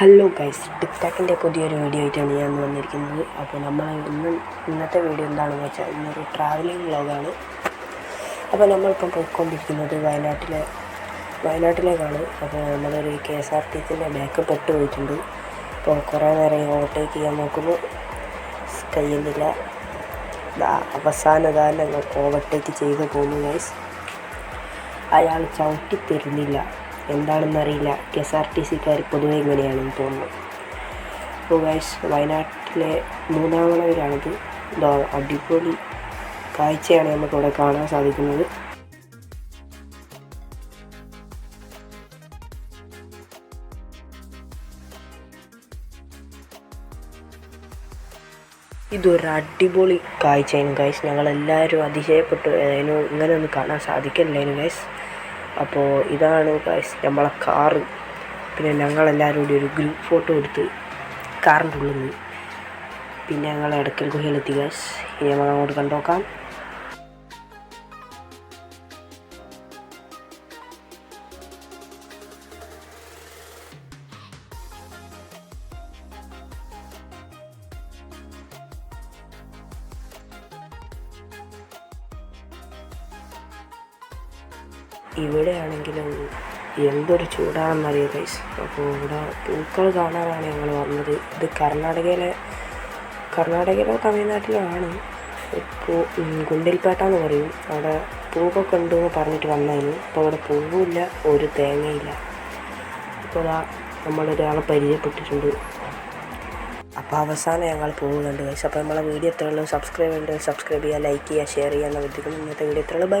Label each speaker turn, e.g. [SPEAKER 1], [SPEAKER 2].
[SPEAKER 1] Hello guys ടിക്ടാക്കിന്റെ പുതിയൊരു video ആയിട്ടാണ് ഞാൻ വന്നിരിക്കുന്നത്. അപ്പോൾ നമ്മൾ ഇന്ന് ഇന്നത്തെ വീഡിയോ എന്താണെന്ന് വെച്ചാൽ ഇന്നൊരു ട്രാവലിംഗ് വ്ളോഗാണ് അപ്പോൾ നമ്മളിപ്പം പോയിക്കൊണ്ടിരിക്കുന്നത് വയനാട്ടിലെ വയനാട്ടിലേക്കാണ്. അപ്പോൾ നമ്മളൊരു കെ എസ് ആർ ടി സിന്റെ ബാക്ക് പെട്ട് പോയിട്ടുണ്ട്. അപ്പോൾ കുറേ നേരം ഓവർടേക്ക് ചെയ്യാൻ നോക്കുന്നു. കഴിയുന്നില്ല അവസാന ഞങ്ങൾ ഓവർടേക്ക് ചെയ്ത് പോകുന്നു ഗൈസ് അയാൾ ചവിട്ടി തരുന്നില്ല എന്താണെന്നറിയില്ല. കെ എസ് ആർ ടി സിക്കാർ പൊതുവെ ഇങ്ങനെയാണെന്ന് തോന്നുന്നു. അപ്പോൾ ഗൈസ് വയനാട്ടിലെ മൂന്നാം വളവിലാണിത് ഇതാ അടിപൊളി കാഴ്ചയാണ് നമുക്കിവിടെ കാണാൻ സാധിക്കുന്നത്. ഇതൊരു അടിപൊളി കാഴ്ചയാണ് ഗൈസ് ഞങ്ങളെല്ലാവരും അതിശയപ്പെട്ടു. അതിന് ഇങ്ങനെ ഒന്ന് കാണാൻ സാധിക്കില്ലായിരുന്നു ഗൈസ് അപ്പോൾ ഇതാണ് ഗൈസ് നമ്മളെ കാറ് പിന്നെ ഞങ്ങളെല്ലാവരും കൂടി ഒരു ഗ്രൂപ്പ് ഫോട്ടോ എടുത്ത് കാറിന്റെ ഉള്ളിൽ നിന്ന് പിന്നെ ഞങ്ങൾ ഇടയ്ക്കൽ ഗുഹയിലെത്തി ഗൈസ് ഇനി നമ്മൾ അങ്ങോട്ട് കണ്ടോക്കാം. ഇവിടെയാണെങ്കിലും എന്തൊരു ചൂടാണെന്നറിയാം ഗൈസ് അപ്പോൾ ഇവിടെ പൂക്കൾ കാണാനാണ് ഞങ്ങൾ വന്നത്. ഇത് കർണാടകയിലെ കർണാടകയിലോ തമിഴ്നാട്ടിലോ ആണ്. പൂ ഗുണ്ടിൽപേട്ട എന്ന് പറയും. അവിടെ പൂവൊക്കെ ഉണ്ട് എന്ന് പറഞ്ഞിട്ട് വന്നതിന് അപ്പോൾ അവിടെ പൂവുമില്ല ഒരു തേങ്ങയില്ല. അപ്പോൾ അതാ നമ്മളൊരാളെ പരിചയപ്പെട്ടിട്ടുണ്ട്. അപ്പോൾ അവസാനം ഞങ്ങൾ പോകുന്നുണ്ട് ഗൈസ് അപ്പോൾ നമ്മളെ വീഡിയോ എത്രയുള്ളൂ സബ്സ്ക്രൈബ് ചെയ്യേണ്ടത് സബ്സ്ക്രൈബ് ചെയ്യുക ലൈക്ക് ചെയ്യുക ഷെയർ ചെയ്യുക. എന്ന ഇന്നത്തെ വീഡിയോ എത്രയുള്ളൂ ബൈ